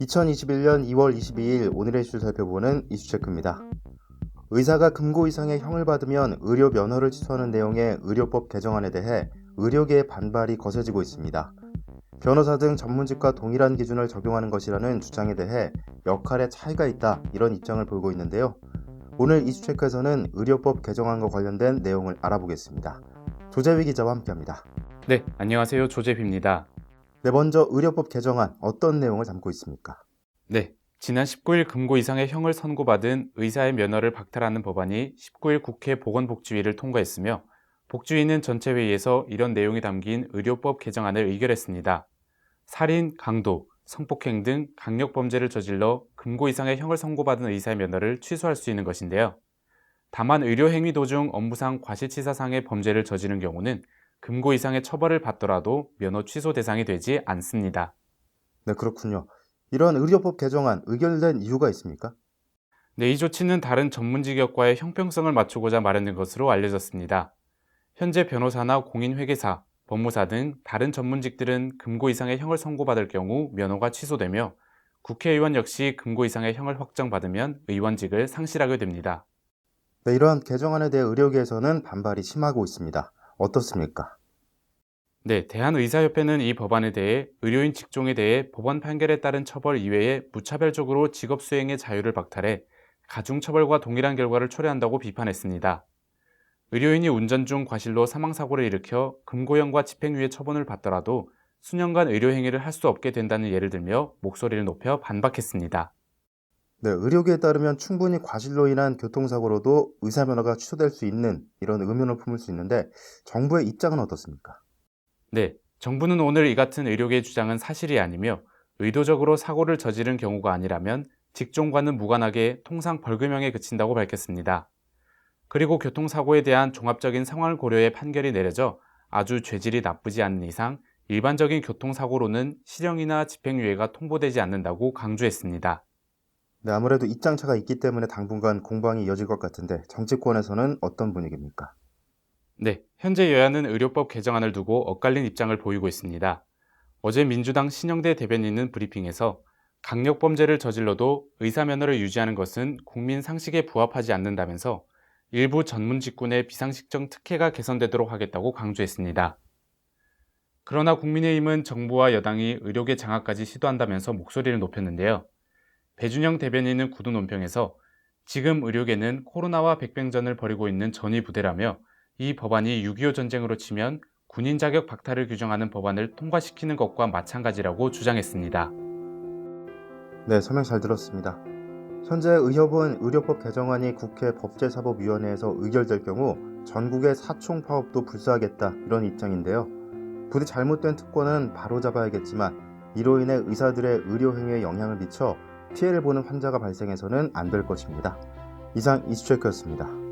2021년 2월 22일 오늘의 이슈를 살펴보는 이슈체크입니다. 의사가 금고 이상의 형을 받으면 의료 면허를 취소하는 내용의 의료법 개정안에 대해 의료계의 반발이 거세지고 있습니다. 변호사 등 전문직과 동일한 기준을 적용하는 것이라는 주장에 대해 역할의 차이가 있다 이런 입장을 보이고 있는데요. 오늘 이슈체크에서는 의료법 개정안과 관련된 내용을 알아보겠습니다. 조재위 기자와 함께합니다. 네, 안녕하세요. 조재비입니다. 네, 먼저 의료법 개정안 어떤 내용을 담고 있습니까? 네, 지난 19일 금고 이상의 형을 선고받은 의사의 면허를 박탈하는 법안이 19일 국회 보건복지위를 통과했으며 복지위는 전체 회의에서 이런 내용이 담긴 의료법 개정안을 의결했습니다. 살인, 강도, 성폭행 등 강력 범죄를 저질러 금고 이상의 형을 선고받은 의사의 면허를 취소할 수 있는 것인데요. 다만 의료 행위 도중 업무상 과실치사상의 범죄를 저지른 경우는 금고 이상의 처벌을 받더라도 면허 취소 대상이 되지 않습니다. 네, 그렇군요. 이런 의료법 개정안 의결된 이유가 있습니까? 네, 이 조치는 다른 전문 직역과의 형평성을 맞추고자 마련된 것으로 알려졌습니다. 현재 변호사나 공인회계사, 법무사 등 다른 전문직들은 금고 이상의 형을 선고받을 경우 면허가 취소되며 국회의원 역시 금고 이상의 형을 확정받으면 의원직을 상실하게 됩니다. 네, 이러한 개정안에 대해 의료계에서는 반발이 심하고 있습니다. 어떻습니까? 네, 대한의사협회는 이 법안에 대해 의료인 직종에 대해 법원 판결에 따른 처벌 이외에 무차별적으로 직업 수행의 자유를 박탈해 가중처벌과 동일한 결과를 초래한다고 비판했습니다. 의료인이 운전 중 과실로 사망사고를 일으켜 금고형과 집행유예 처분을 받더라도 수년간 의료행위를 할 수 없게 된다는 예를 들며 목소리를 높여 반박했습니다. 네, 의료계에 따르면 충분히 과실로 인한 교통사고로도 의사 면허가 취소될 수 있는 이런 의문을 품을 수 있는데 정부의 입장은 어떻습니까? 네, 정부는 오늘 이 같은 의료계의 주장은 사실이 아니며 의도적으로 사고를 저지른 경우가 아니라면 직종과는 무관하게 통상 벌금형에 그친다고 밝혔습니다. 그리고 교통사고에 대한 종합적인 상황을 고려해 판결이 내려져 아주 죄질이 나쁘지 않은 이상 일반적인 교통사고로는 실형이나 집행유예가 통보되지 않는다고 강조했습니다. 네, 아무래도 입장차가 있기 때문에 당분간 공방이 이어질 것 같은데 정치권에서는 어떤 분위기입니까? 네, 현재 여야는 의료법 개정안을 두고 엇갈린 입장을 보이고 있습니다. 어제 민주당 신영대 대변인은 브리핑에서 강력 범죄를 저질러도 의사 면허를 유지하는 것은 국민 상식에 부합하지 않는다면서 일부 전문 직군의 비상식적 특혜가 개선되도록 하겠다고 강조했습니다. 그러나 국민의힘은 정부와 여당이 의료계 장악까지 시도한다면서 목소리를 높였는데요. 배준영 대변인은 구두 논평에서 지금 의료계는 코로나와 백병전을 벌이고 있는 전위 부대라며 이 법안이 6.25 전쟁으로 치면 군인 자격 박탈을 규정하는 법안을 통과시키는 것과 마찬가지라고 주장했습니다. 네, 설명 잘 들었습니다. 현재 의협은 의료법 개정안이 국회 법제사법위원회에서 의결될 경우 전국의 사총 파업도 불사하겠다 이런 입장인데요. 부디 잘못된 특권은 바로잡아야겠지만 이로 인해 의사들의 의료 행위에 영향을 미쳐 피해를 보는 환자가 발생해서는 안 될 것입니다. 이상 이슈체크였습니다.